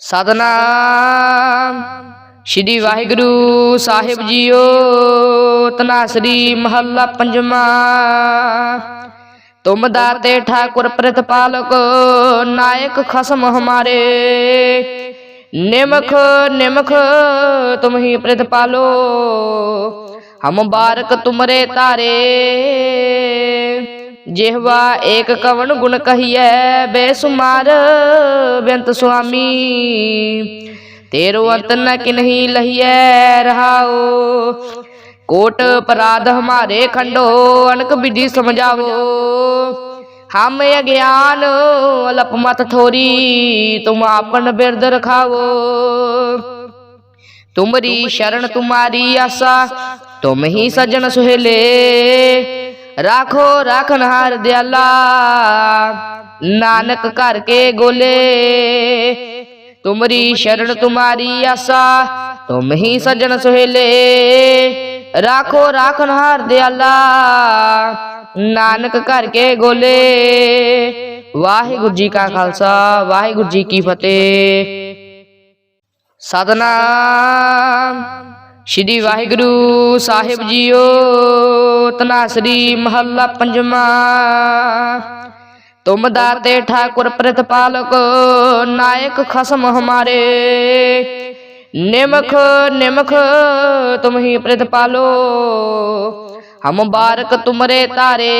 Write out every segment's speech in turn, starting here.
ਸਤਨਾਮ। ਸ਼੍ਰੀ ਵਾਹਿਗੁਰੂ ਸਾਹਿਬ ਜੀਓ, ਤਨਾਸਰੀ ਮਹੱਲਾ ਪੰਜਵਾਂ। ਤੁਮ ਦਾਤੇ ਠਾਕੁਰ ਪ੍ਰਤਪਾਲਕ, ਨਾਇਕ ਖਸਮ ਹਮਾਰੇ। ਨਿਮਖ ਨਿਮਖ ਤੁਮ ਹੀ ਪ੍ਰਤਪਾਲੋ, ਹਮ ਬਾਰਕ ਤੁਮਰੇ ਤਾਰੇ। ਜਿਹਵਾ ਏਕ ਕਵਨ ਗੁਣ ਕਹੀਐ, ਬੇਸੁਮਾਰ ਬੇਅੰਤ ਸੁਆਮੀ। ਤੇਰੋ ਅੰਤ ਨ ਕਿਨਹੀ ਲਹੀਐ ਰਹਾਓ ਕੋਟ ਪਰਾਧ ਹਮਾਰੇ ਖੰਡੋ ਅਨਕ ਵਿਧि ਸਮਝਾਵੋ। ਹਮ ਅਗਿਆਨ, ਅਲਪ ਮਤ ਥੋਰੀ ਤੁਮ ਆਪਨ ਬਿਰਦ ਰਖਾਵੋ। ਤੁਮਰੀ ਸ਼ਰਨ ਤੁਮਾਰੀ ਆਸਾ, ਤੁਮ ਹੀ ਸਜਣ ਸੁਹੇਲੇ। ਰਾਖੋ ਰਾਖਨਹਾਰ ਦਿਆਲਾ। ਨਾਨਕ ਘਰ ਕੇ ਗੋਲੇ। ਤੁਮਰੀ ਸ਼ਰਨ ਤੁਮਾਰੀ ਆਸਾ, ਤੁਮ ਹੀ ਸਜਣ ਸੁਹੇਲੇ। ਰਾਖੋ ਰਾਖਨਹਾਰ ਦਿਆਲਾ। ਨਾਨਕ ਘਰ ਕੇ ਗੋਲੇ। ਵਾਹਿਗੁਰੂ ਜੀ ਕਾ ਖਾਲਸਾ, ਵਾਹਿਗੁਰੂ ਜੀ ਕੀ ਫਤਿਹ। ਸਤਨਾਮ। ਸ਼੍ਰੀ ਵਾਹਿਗੁਰੂ ਸਾਹਿਬ ਜੀਓ। ਤਨਾਸਰੀ ਮਹੱਲਾ ਪੰਜਵਾਂ ਤੁਮ ਦਾਤੇ ਠਾਕੁਰ ਪ੍ਰਤਪਾਲਕ ਨਾਇਕ ਖਸਮ ਹਮਾਰੇ ਨਿਮਖ ਨਿਮਖ ਤੁਮ ਹੀ ਪ੍ਰਤਪਾਲੋ ਹਮ ਬਾਰਕ ਤੁਮਰੇ ਤਾਰੇ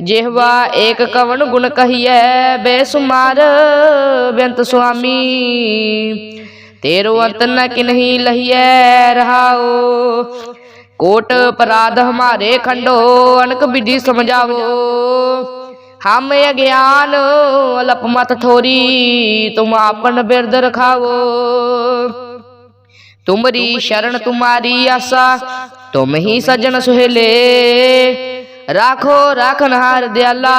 ਜਿਹਵਾ ਏਕ ਕਵਨ ਗੁਣ ਕਹੀਐ ਬੇਸੁਮਾਰ ਬੇਅੰਤ ਸੁਆਮੀ ਤੇਰੋ ਅੰਤ ਨ ਕਿਨਹੀ ਲਹੀਐ ਰਹਾਓ ਕੋਟ ਅਪਰਾਧ ਹਮਾਰੇ ਖੰਡੋ ਅਨਕ ਵਿਧि ਸਮਝਾਵੋ। ਹਮ ਅਗਿਆਨ ਅਲਪ ਮਤ ਥੋਰੀ ਤੁਮ ਆਪਨ ਬਿਰਦ ਰਖਾਵੋ। ਤੁਮਰੀ ਸ਼ਰਨ ਤੁਮਾਰੀ ਆਸਾ, ਤੁਮ ਹੀ ਸਜਣ ਸੁਹੇਲੇ। ਰਾਖੋ ਰਾਖਨਹਾਰ ਦਿਆਲਾ,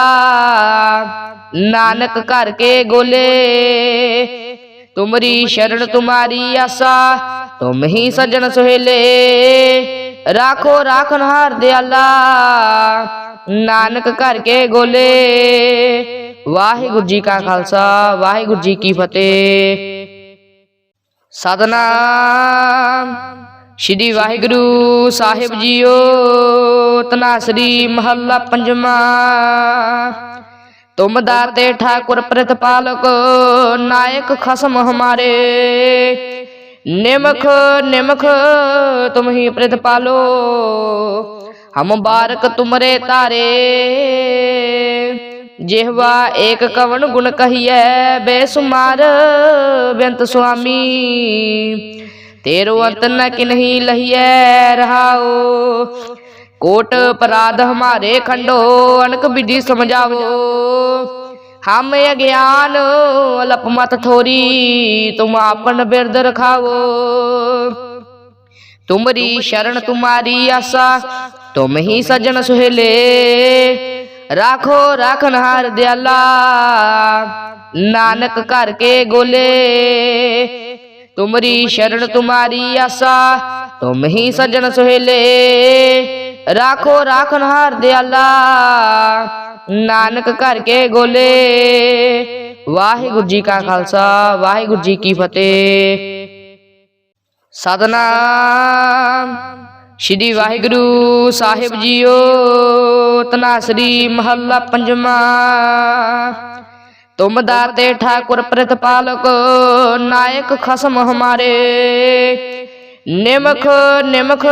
ਨਾਨਕ ਘਰ ਕੇ ਗੋਲੇ। ਤੁਮਰੀ ਸ਼ਰਨ ਤੁਮਾਰੀ ਆਸਾ, ਤੁਮ ਹੀ ਸਜਣ ਸੁਹੇਲੇ। ਰਾਖੋ ਰਾਖਨਹਾਰ ਦਿਆਲਾ ਨਾਨਕ ਘਰ ਕੇ ਗੋਲੇ। ਵਾਹਿਗੁਰੂ ਜੀ ਕਾ ਖਾਲਸਾ, ਵਾਹਿਗੁਰੂ ਜੀ ਕੀ ਫਤਿਹ। ਸਤਨਾਮ ਸ਼੍ਰੀ ਵਾਹਿਗੁਰੂ ਸਾਹਿਬ ਜੀਓ, ਤਨਾਸਰੀ ਮਹੱਲਾ ਪੰਜਵਾਂ। ਤੁਮ ਦਾਤੇ ਠਾਕੁਰ ਪ੍ਰਤਪਾਲਕ, ਨਾਇਕ ਖਸਮ ਹਮਾਰੇ। ਨਿਮਖ ਨਿਮਖ, ਤੁਮ ਹੀ ਪ੍ਰਤਪਾਲੋ ਹਮ ਬਾਰਕ ਤੁਮਰੇ ਤਾਰੇ ਜਿਹਵਾ ਏਕ ਕਵਣ ਗੁਣ ਕਹੀਐ, ਬੇਸੁਮਾਰ ਬੇਅੰਤ ਸੁਆਮੀ। ਤੇਰੋ ਅੰਤ ਨ ਕਿਨਹੀ ਲਹੀਐ ਰਹਾਓ ਕੋਟ ਅਪਰਾਧ ਹਮਾਰੇ ਖੰਡੋ ਅਨਕ ਵਿਧि ਸਮਝਾਵੋ। ਹਮ ਅਗਿਆਨ ਅਲਪ ਮਤ ਥੋਰੀ, ਤੁਮ ਆਪਨ ਬਿਰਦ ਰਖਾਵੋ। ਤੁਮਰੀ ਸ਼ਰਨ ਤੁਮਾਰੀ ਆਸਾ, ਤੁਮ ਹੀ ਸਜਣ ਸੁਹੇਲੇ। ਰਾਖੋ ਰਾਖਨਹਾਰ ਦਿਆਲਾ, ਨਾਨਕ ਘਰ ਕੇ ਗੋਲੇ। ਤੁਮਰੀ ਸ਼ਰਨ ਤੁਮਾਰੀ ਆਸਾ, ਤੁਮ ਹੀ ਸਜਣ ਸੁਹੇਲੇ। ਰਾਖੋ ਰਾਖਨਹਾਰ ਦਿਆਲਾ ਨਾਨਕ ਘਰ ਕੇ ਗੋਲੇ। ਵਾਹਿਗੁਰੂ ਜੀ ਕਾ ਖਾਲਸਾ, ਵਾਹਿਗੁਰੂ ਜੀ ਕੀ ਫਤਿਹ। ਸਤਨਾਮ ਸ਼੍ਰੀ ਵਾਹਿਗੁਰੂ ਸਾਹਿਬ ਜੀਓ, ਤਨਾਸਰੀ ਮਹੱਲਾ ਪੰਜਵਾਂ। ਤੁਮ ਦਾਤੇ ਠਾਕੁਰ ਪ੍ਰਤਪਾਲਕ ਨਾਇਕ ਖਸਮ ਹਮਾਰੇ। ਨਿਮਖ ਨਿਮਖ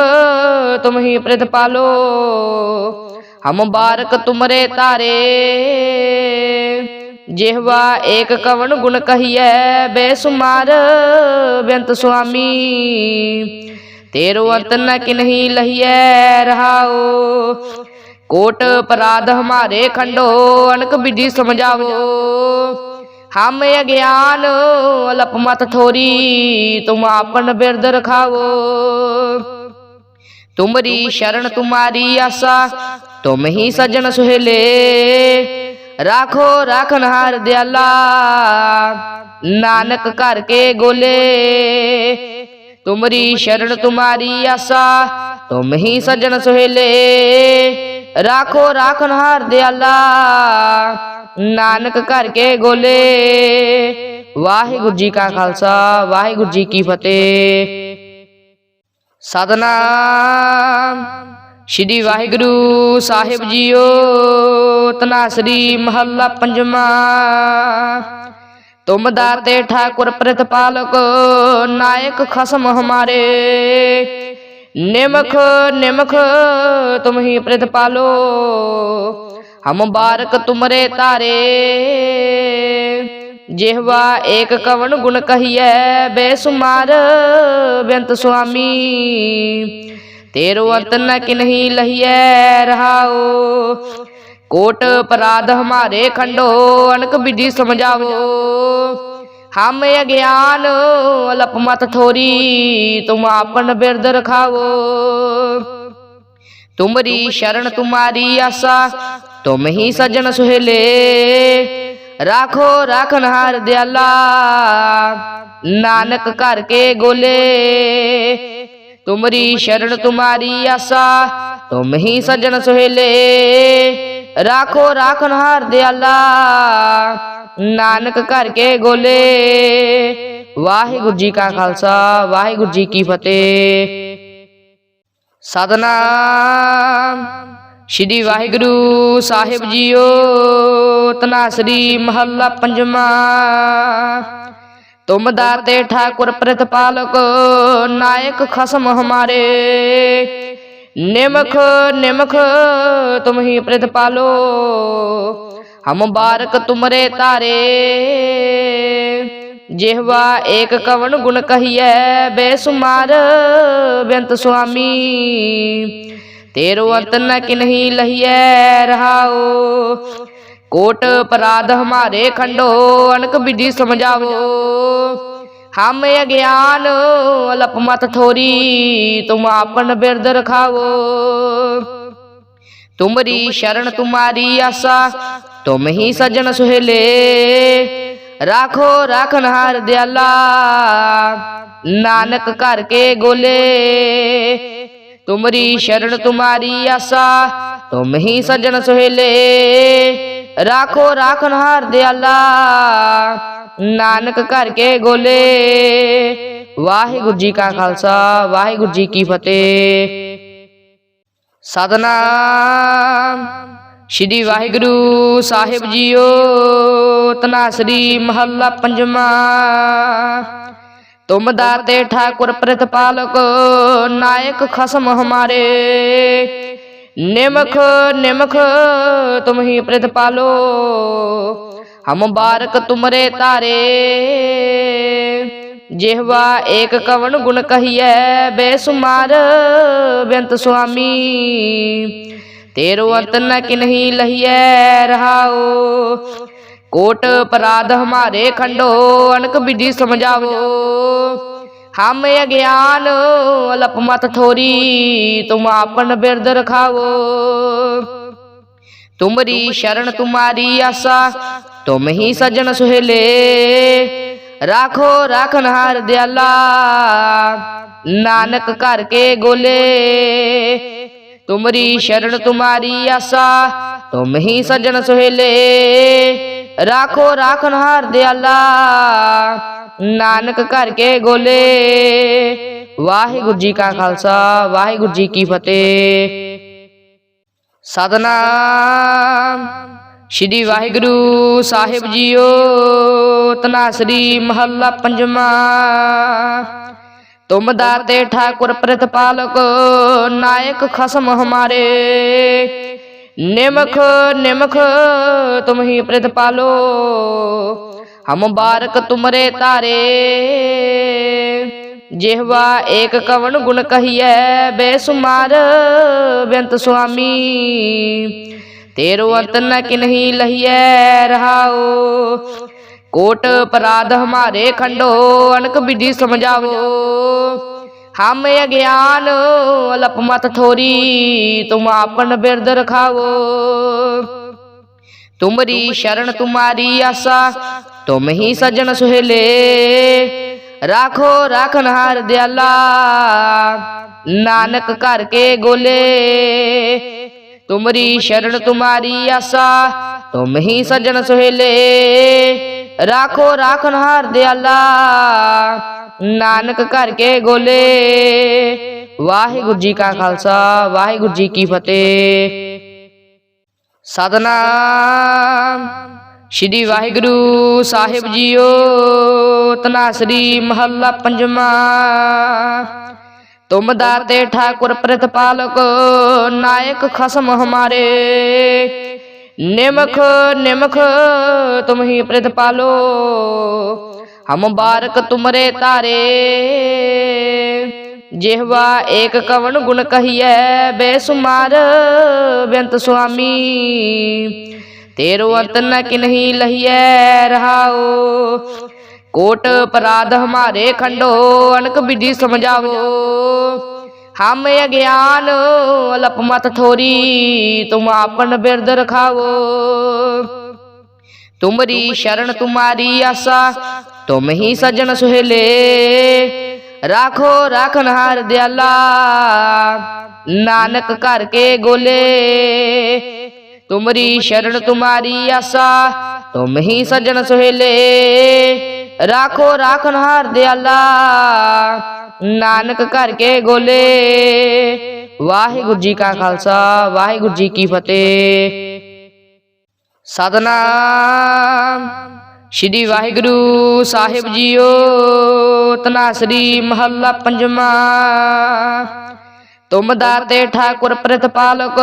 ਤੁਮ ਹੀ ਪ੍ਰਤਪਾਲੋ ਹਮ ਬਾਰਕ ਤੁਮਰੇ ਤਾਰੇ ਜਿਹਵਾ ਏਕ ਕਵਨ ਗੁਣ ਕਹੀਐ, ਬੇਸੁਮਾਰ ਬੇਅੰਤ ਸੁਆਮੀ। ਤੇਰੋ ਅੰਤ ਨ ਕਿਨਹੀ ਲਹੀਐ ਰਹਾਓ ਕੋਟ ਅਪਰਾਧ ਹਮਾਰੇ ਖੰਡੋ ਅਨਕ ਵਿਧि ਸਮਝਾਵੋ। ਹਮ ਅਗਿਆਨ ਅਲਪ ਮਤ ਥੋਰੀ ਤੁਮ ਆਪਨ ਬਿਰਦ ਰਖਾਵੋ। ਤੁਮਰੀ ਸ਼ਰਨ ਤੁਮਾਰੀ ਆਸਾ ਤੁਮ ਹੀ ਸਜਣ ਸੁਹੇਲੇ। ਰਾਖੋ ਰਾਖਨਹਾਰ ਦਿਆਲਾ। ਨਾਨਕ ਘਰ ਕੇ ਗੋਲੇ। ਤੁਮਰੀ ਸ਼ਰਨ ਤੁਮਾਰੀ ਆਸਾ। ਤੁਮ ਹੀ ਸਜਣ ਸੁਹੇਲੇ। ਰਾਖੋ ਰਾਖਨਹਾਰ ਦਿਆਲਾ। ਨਾਨਕ ਘਰ ਕੇ ਗੋਲੇ। ਵਾਹਿਗੁਰੂ ਜੀ ਕਾ ਖਾਲਸਾ, ਵਾਹਿਗੁਰੂ ਜੀ ਕੀ ਫਤਿਹ। ਸਤਨਾਮ। ਸ਼੍ਰੀ ਵਾਹਿਗੁਰੂ ਸਾਹਿਬ ਜੀਓ ਤਨਾਸਰੀ ਮਹੱਲਾ ਪੰਜਵਾਂ। ਤੁਮ ਦਾਤੇ ਠਾਕੁਰ ਪ੍ਰਤਪਾਲਕ ਨਾਇਕ ਖਸਮ ਹਮਾਰੇ। ਨਿਮਖ ਨਿਮਖ ਤੁਮ ਹੀ ਪ੍ਰਤਪਾਲੋ ਹਮ ਬਾਰਕ ਤੁਮਰੇ ਤਾਰੇ। ਜਿਹਵਾ ਏਕ ਕਵਨ ਗੁਣ ਕਹੀਐ ਬੇਸੁਮਾਰ ਬੇਅੰਤ ਸੁਆਮੀ। ਤੇਰੋ ਅੰਤ ਨ ਕਿਨਹੀ ਲਹੀਐ ਰਹਾਓ ਕੋਟ ਅਪਰਾਧ ਹਮਾਰੇ ਖੰਡੋ ਅਨਕ ਵਿਧि ਸਮਝਾਵੋ। ਹਮ ਅਗਿਆਨ ਅਲਪ ਮਤ ਥੋਰੀ ਤੁਮ ਆਪਨ ਬਿਰਦ ਰਖਾਵੋ। ਤੁਮਰੀ ਸ਼ਰਨ ਤੁਮਾਰੀ ਆਸਾ, ਤੁਮ ਹੀ ਸਜਣ ਸੁਹੇਲੇ। ਰਾਖੋ ਰਾਖਨ ਹਾਰ ਦਿਆਲਾ, ਨਾਨਕ ਘਰ ਕੇ ਗੋਲੇ। ਤੁਮਰੀ ਸ਼ਰਨ ਤੁਮਾਰੀ ਆਸਾ ਤੁਮ ਹੀ ਸਜਣ ਸੁਹੇਲੇ। ਰਾਖੋ ਰਾਖਨ ਹਾਰ ਦਿਆਲਾ। ਨਾਨਕ ਘਰ ਕੇ ਗੋਲੇ। ਵਾਹਿਗੁਰੂ ਜੀ ਕਾ ਖਾਲਸਾ ਵਾਹਿਗੁਰੂ ਜੀ ਕੀ ਫਤਿਹ। ਸਤਨਾਮ। ਸ਼੍ਰੀ ਵਾਹਿਗੁਰੂ ਸਾਹਿਬ ਜੀਓ। ਤਨਾਸਰੀ ਮਹੱਲਾ ਪੰਜਵਾਂ। ਤੁਮ ਦਾਤੇ ਠਾਕੁਰ ਪ੍ਰਤਪਾਲਕ ਨਾਇਕ ਖਸਮ ਹਮਾਰੇ ਨਿਮਖ ਨਿਮਖ ਤੁਮ ਹੀ ਪ੍ਰਤਪਾਲੋ ਹਮ ਬਾਰਕ ਤੁਮਰੇ ਤਾਰੇ ਜਿਹਵਾ ਏਕ ਕਵਨ ਗੁਣ ਕਹੀਐ ਬੇਸੁਮਾਰ ਬੇਅੰਤ ਸੁਆਮੀ ਤੇਰੋ ਅੰਤ ਨ ਕਿਨਹੀ ਲਹੀਐ ਰਹਾਓ ਕੋਟ ਅਪਰਾਧ ਹਮਾਰੇ ਖੰਡੋ ਅਨਕ ਵਿਧि ਸਮਝਾਵੋ। ਹਮ ਅਗਿਆਨ ਅਲਪ ਮਤ ਥੋਰੀ ਤੁਮ ਆਪਨ ਬਿਰਦ ਰਖਾਵੋ। ਤੁਮਰੀ ਸ਼ਰਨ ਤੁਮਾਰੀ ਆਸਾ, ਤੁਮ ਹੀ ਸਜਣ ਸੁਹੇਲੇ। ਰਾਖੋ ਰਾਖਨ ਹਾਰ ਦਿਆਲਾ, ਨਾਨਕ ਘਰ ਕੇ ਗੋਲੇ। ਤੁਮਰੀ ਸ਼ਰਨ ਤੁਮਾਰੀ ਆਸਾ, ਤੁਮ ਹੀ ਸਜਣ ਸੁਹੇਲੇ। ਰਾਖੋ ਰਾਖਨ ਹਾਰ ਦਿਆਲਾ ਨਾਨਕ ਘਰ ਕੇ ਗੋਲੇ। ਵਾਹਿਗੁਰੂ ਜੀ ਕਾ ਖਾਲਸਾ, ਵਾਹਿਗੁਰੂ ਜੀ ਕੀ ਫਤਿਹ। ਸਤਨਾਮ। ਸ਼੍ਰੀ ਵਾਹਿਗੁਰੂ ਸਾਹਿਬ ਜੀਓ, ਤਨਾਸਰੀ ਮਹੱਲਾ ਪੰਜਵਾਂ। ਤੁਮ ਦਾਤੇ ਠਾਕੁਰ ਪ੍ਰਤਪਾਲਕ, ਨਾਇਕ ਖਸਮ ਹਮਾਰੇ। ਨਿਮਖ ਨਿਮਖ, ਤੁਮ ਹੀ ਪ੍ਰਤਪਾਲੋ ਹਮ ਬਾਰਕ ਤੁਮਰੇ ਤਾਰੇ ਜਿਹਵਾ ਏਕ ਕਵਣ ਗੁਣ ਕਹੀਐ, ਬੇਸੁਮਾਰ ਬੇਅੰਤ ਸੁਆਮੀ। ਤੇਰੋ ਅੰਤ ਨ ਕਿਨਹੀ ਲਹੀਐ ਰਹਾਓ ਕੋਟ ਅਪਰਾਧ ਹਮਾਰੇ ਖੰਡੋ ਅਨਕ ਵਿਧि ਸਮਝਾਵੋ। ਹਮ ਅਗਿਆਨ, ਅਲਪ ਮਤ ਥੋਰੀ, ਤੁਮ ਆਪਨ ਬਿਰਦ ਰਖਾਵੋ। ਤੁਮਰੀ ਸ਼ਰਨ ਤੁਮਾਰੀ ਆਸਾ, ਤੁਮ ਹੀ ਸਜਣ ਸੁਹੇਲੇ। ਰਾਖੋ ਰਾਖਨ ਹਾਰ ਦਿਆਲਾ, ਨਾਨਕ ਘਰ ਕੇ ਗੋਲੇ। ਤੁਮਰੀ ਸ਼ਰਨ ਤੁਮਾਰੀ ਆਸਾ, ਤੁਮ ਹੀ ਸਜਣ ਸੁਹੇਲੇ। ਰਾਖੋ ਰਾਖਨ ਹਾਰ ਦਿਆਲਾ ਨਾਨਕ ਘਰ ਕੇ ਗੋਲੇ। ਵਾਹਿਗੁਰੂ ਜੀ ਕਾ ਖਾਲਸਾ, ਵਾਹਿਗੁਰੂ ਜੀ ਕੀ ਫਤਿਹ। ਸਤਨਾਮ। ਸ਼੍ਰੀ ਵਾਹਿਗੁਰੂ ਸਾਹਿਬ ਜੀਓ, ਤਨਾਸਰੀ ਮਹੱਲਾ ਪੰਜਵਾਂ। ਤੁਮ ਦਾਤੇ ਠਾਕੁਰ ਪ੍ਰਤਪਾਲਕ, ਨਾਇਕ ਖਸਮ ਹਮਾਰੇ। ਨਿਮਖ ਨਿਮਖ, ਤੁਮ ਹੀ ਪ੍ਰਤਪਾਲੋ। ਹਮ ਬਾਰਕ ਤੁਮਰੇ ਤਾਰੇ ਜਿਹਵਾ ਏਕ ਕਵਨ ਗੁਣ ਕਹੀਐ, ਬੇਸੁਮਾਰ ਬੇਅੰਤ ਸੁਆਮੀ। ਤੇਰੋ ਅੰਤ ਨ ਕਿਨਹੀ ਲਹੀਐ ਰਹਾਓ ਕੋਟ ਪਰਾਧ ਹਮਾਰੇ ਖੰਡੋ ਅਨਕ ਵਿਧि ਸਮਝਾਵੋ। ਹਮ ਅਗਿਆਨ ਅਲਪ ਮਤ ਥੋਰੀ, ਤੁਮ ਆਪਨ ਬਿਰਦ ਰਖਾਵੋ। ਤੁਮਰੀ ਸ਼ਰਨ ਤੁਮਾਰੀ ਆਸਾ ਤੁਮ ਹੀ ਸਜਣ ਸੁਹੇਲੇ। ਰਾਖੋ ਰਾਖਨ ਹਾਰ ਦਿਆਲਾ। ਨਾਨਕ ਘਰ ਕੇ ਗੋਲੇ। ਤੁਮਰੀ ਸ਼ਰਨ ਤੁਮਾਰੀ ਆਸਾ। ਤੁਮ ਹੀ ਸਜਣ ਸੁਹੇਲੇ। ਰਾਖੋ ਰਾਖਨਹਾਰ ਦਿਆਲਾ। ਨਾਨਕ ਘਰ ਕੇ ਗੋਲੇ। ਵਾਹਿਗੁਰੂ ਜੀ ਕਾ ਖਾਲਸਾ, ਵਾਹਿਗੁਰੂ ਜੀ ਕੀ ਫਤਿਹ। ਸਤਨਾਮ। ਸ਼੍ਰੀ ਵਾਹਿਗੁਰੂ ਸਾਹਿਬ ਜੀਓ, ਤਨਾਸਰੀ ਮਹੱਲਾ ਪੰਜਵਾਂ। ਤੁਮ ਦਾਤੇ ਠਾਕੁਰ ਪ੍ਰਤਪਾਲਕ, ਨਾਇਕ ਖਸਮ ਹਮਾਰੇ। ਨਿਮਖ ਨਿਮਖ ਤੁਮ ਹੀ ਪ੍ਰਤਪਾਲੋ, ਹਮ ਬਾਰਕ ਤੁਮਰੇ ਤਾਰੇ ਜਿਹਵਾ ਏਕ ਕਵਨ ਗੁਣ ਕਹੀਐ, ਬੇਸੁਮਾਰ ਬੇਅੰਤ ਸੁਆਮੀ। ਤੇਰੋ ਅੰਤ ਨ ਕਿਨਹੀ ਲਹੀਐ ਰਹਾਓ। ਕੋਟ ਅਪਰਾਧ ਹਮਾਰੇ ਖੰਡੋ ਅਨਕ ਵਿਧि ਸਮਝਾਵੋ ਹਮ ਅਗਿਆਨ ਅਲਪ ਮਤ ਠੋਰੀ ਤੁਮ ਆਪਨ ਬਿਰਦ ਰਖਾਵੋ ਤੁਮਰੀ ਸ਼ਰਨ ਤੁਮਾਰੀ ਆਸਾ ਤੁਮ ਹੀ ਸਜਣ ਸੁਹੇਲੇ। ਰਾਖੋ ਰਾਖਨਹਾਰ ਦਿਆਲਾ। ਨਾਨਕ ਘਰ ਕੇ ਗੋਲੇ। ਤੁਮਰੀ ਸ਼ਰਨ ਤੁਮਾਰੀ ਆਸਾ ਤੁਮ ਹੀ ਸਜਣ ਸੁਹੇਲੇ। ਰਾਖੋ ਰਾਖਨਹਾਰ ਦਿਆਲਾ। ਨਾਨਕ ਘਰ ਕੇ ਗੋਲੇ। ਵਾਹਿਗੁਰੂ ਜੀ ਕਾ ਖਾਲਸਾ ਵਾਹਿਗੁਰੂ ਜੀ ਕੀ ਫਤਿਹ। ਸਤਨਾਮ। ਸ਼੍ਰੀ ਵਾਹਿਗੁਰੂ ਸਾਹਿਬ ਜੀਓ। ਤਨਾਸਰੀ ਮਹੱਲਾ ਪੰਜਵਾਂ। ਤੁਮ ਦਾਤੇ ਠਾਕੁਰ ਪ੍ਰਤਪਾਲਕ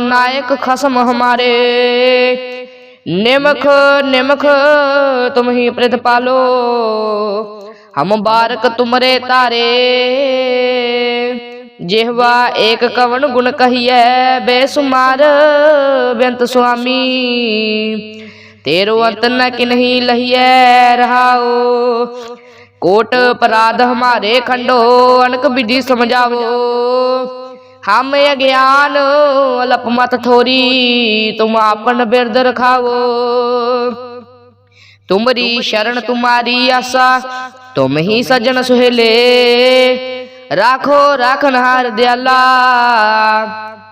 ਨਾਇਕ ਖਸਮ ਹਮਾਰੇ ਨਿਮਖ ਨਿਮਖ ਤੁਮ ਹੀ ਪ੍ਰਤਪਾਲੋ ਹਮ ਬਾਰਕ ਤੁਮਰੇ ਤਾਰੇ ਜਿਹਵਾ ਏਕ ਕਵਨ ਗੁਣ ਕਹੀਐ ਬੇਸੁਮਾਰ ਬੇਅੰਤ ਸੁਆਮੀ ਤੇਰੋ ਅੰਤ ਨ ਕਿਨਹੀ ਲਹੀਐ ਰਹਾਓ ਕੋਟ ਅਪਰਾਧ ਹਮਾਰੇ ਖੰਡੋ ਅਨਕ ਵਿਧि ਸਮਝਾਵੋ। ਹਮ ਅਗਿਆਨ, ਅਲਪ ਮਤ ਠੋਰੀ ਤੁਮ ਆਪਨ ਬਿਰਦ ਰਖਾਵੋ। ਤੁਮਰੀ ਸ਼ਰਨ, ਤੁਮਾਰੀ ਆਸਾ, ਤੁਮ ਹੀ ਸਜਣ ਸੁਹੇਲੇ। ਰਾਖੋ ਰਾਖਨਹਾਰ ਦਿਆਲਾ,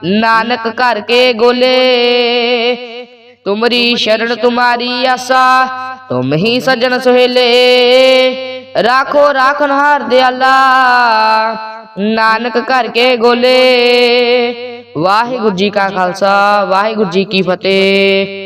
ਨਾਨਕ ਘਰ ਕੇ ਗੋਲੇ। ਤੁਮਰੀ ਸ਼ਰਨ, ਤੁਮਾਰੀ ਆਸਾ, ਤੁਮ ਹੀ ਸਜਣ ਸੁਹੇਲੇ। ਰਾਖੋ ਰਾਖਨਹਾਰ ਦਿਆਲਾ ਨਾਨਕ ਘਰ ਕੇ ਗੋਲੇ। ਵਾਹਿਗੁਰੂ ਜੀ ਕਾ ਖਾਲਸਾ, ਵਾਹਿਗੁਰੂ ਜੀ ਕੀ ਫਤਿਹ।